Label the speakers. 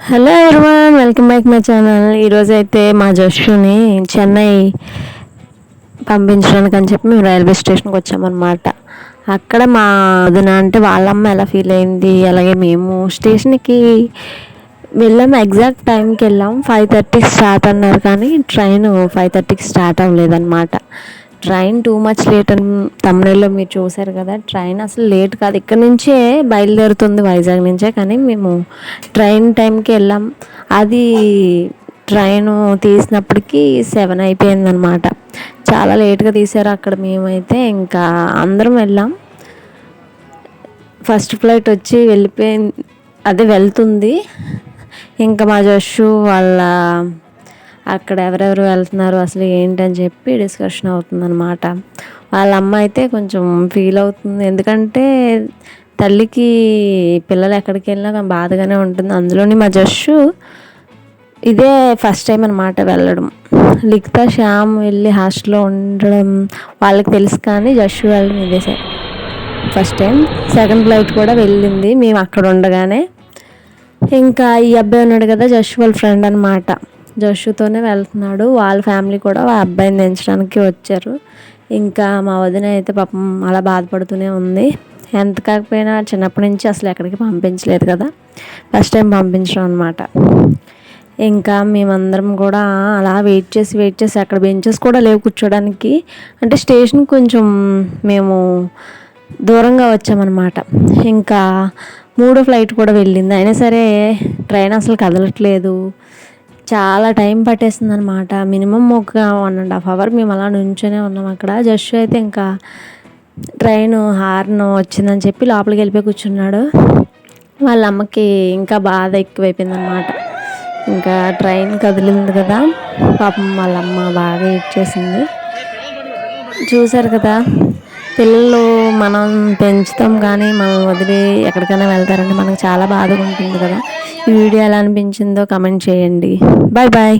Speaker 1: Hello everyone welcome back my channel ఈరోజు అయితే మా జస్టుని చెన్నై పంపించడానికి అని చెప్పి మేము రైల్వే స్టేషన్కి వచ్చామన్నమాట. అక్కడ మా వదిన అంటే వాళ్ళమ్మ ఎలా ఫీల్ అయింది అలాగే మేము స్టేషన్కి వెళ్ళాము ఎగ్జాక్ట్ టైంకి వెళ్ళాం. ఫైవ్ థర్టీకి స్టార్ట్ అన్నారు కానీ ట్రైన్ ఫైవ్ థర్టీకి స్టార్ట్ అవ్వలేదన్నమాట. ట్రైన్ టూ మచ్ లేట్ అని తమిళలో మీరు చూసారు కదా ట్రైన్ అసలు లేట్ కాదు. ఇక్కడ నుంచే బయలుదేరుతుంది వైజాగ్ నుంచే కానీ మేము ట్రైన్ టైంకి వెళ్ళాం. అది ట్రైన్ తీసినప్పటికీ సెవెన్ అయిపోయిందనమాట చాలా లేట్గా తీసారు అక్కడ మేమైతే ఇంకా అందరం వెళ్ళాం. ఫస్ట్ ఫ్లైట్ వచ్చి వెళ్ళిపోయింది అదే వెళ్తుంది. ఇంకా మా జస్సు వాళ్ళ అక్కడ ఎవరెవరు వెళ్తున్నారు అసలు ఏంటని చెప్పి డిస్కషన్ అవుతుందన్నమాట. వాళ్ళ అమ్మ అయితే కొంచెం ఫీల్ అవుతుంది. ఎందుకంటే తల్లికి పిల్లలు ఎక్కడికి వెళ్ళినా బాధగానే ఉంటుంది. అందులోని మా జస్సు ఇదే ఫస్ట్ టైం అనమాట వెళ్ళడం. లిఖిత శ్యామ్ వెళ్ళి హాస్టల్లో ఉండడం వాళ్ళకి తెలుసు కానీ జస్సు వెళ్ళడం ఇదే sir first time second flight కూడా వెళ్ళింది. మేము అక్కడ ఉండగానే ఇంకా ఈ అబ్బాయి ఉన్నాడు కదా జస్సు వాళ్ళ ఫ్రెండ్ అనమాట జోషుతోనే వెళ్తున్నాడు. వాళ్ళ ఫ్యామిలీ కూడా ఆ అబ్బాయిని దించడానికి వచ్చారు. ఇంకా మా వదిన అయితే పాపం అలా బాధపడుతూనే ఉంది. ఎంత కాకపోయినా చిన్నప్పటి నుంచి అసలు ఎక్కడికి పంపించలేదు కదా. ఫస్ట్ టైం పంపించడం అనమాట ఇంకా మేమందరం కూడా అలా వెయిట్ చేసి వెయిట్ చేసి అక్కడ బెంచెస్ కూడా లేవు కూర్చోడానికి. అంటే స్టేషన్ కొంచెం మేము దూరంగా వచ్చామన్నమాట. ఇంకా మూడో ఫ్లైట్ కూడా వెళ్ళింది. అయినా సరే ట్రైన్ అసలు కదలట్లేదు. చాలా టైం పట్టేసింది అనమాట మినిమం ఒక వన్ అండ్ హాఫ్ అవర్ మేము అలా నుంచొనే ఉన్నాం అక్కడ. జస్ట్ అయితే ఇంకా ట్రైన్ హార్న్ వచ్చిందని చెప్పి లోపలికి వెళ్ళిపోయి కూర్చున్నాడు. వాళ్ళ అమ్మకి ఇంకా బాధ ఎక్కువైపోయింది అనమాట ఇంకా ట్రైన్ కదిలింది కదా. పాపం వాళ్ళ అమ్మ బాగా ఇచ్చేసింది చూసారు కదా? పిల్లలు మనం పెంచుతాం కానీ మనం వదిలి ఎక్కడికైనా వెళ్తారంటే మనకు చాలా బాధగా ఉంటుంది కదా. ఈ వీడియో ఎలా అనిపించిందో కమెంట్ చేయండి. Bye bye